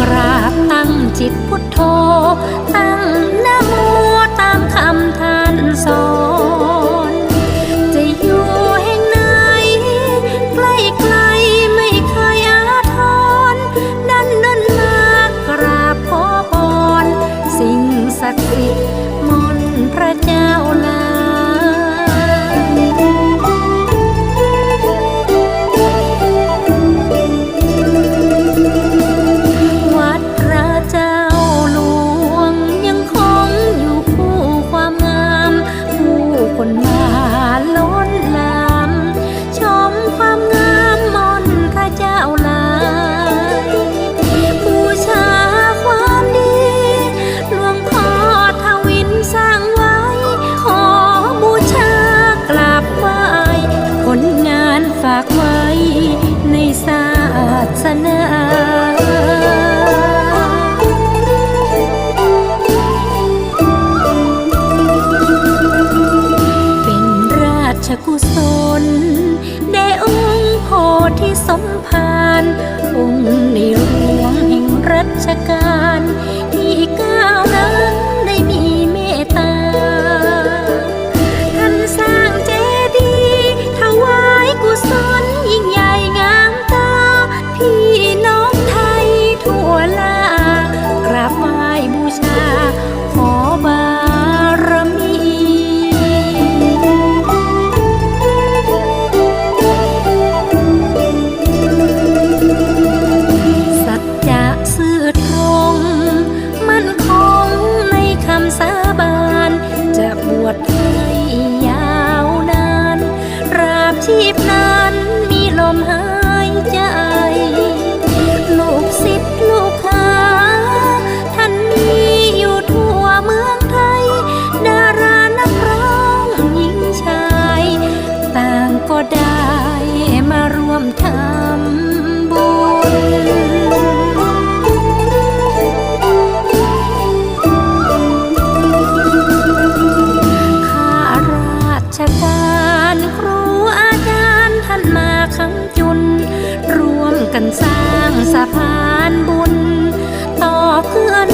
กราบตั้งจิตพุทโธ ตั้งนโมตามคำท่านสอน จะอยู่แห่งไหน ใกล้ไกลไม่เคยอาทรดันดันมากราบขอพร สิ่งศักดิ์สิทธิ์มนพระเจ้าลา ฝากไว้ในศาสนาเป็นราชกุศลได้องค์โที่สมภารองค์ในหลวงแห่งรัชกาล ชีพนั้นมีลมหายใจ ลูกศิษย์ลูกหาท่านมีอยู่ทั่วเมืองไทย ดารานักร้องหญิงชาย ต่างก็ได้มาร่วมทำบุญการครู กันสร้างสะพานบุญ ต่อเพื่อน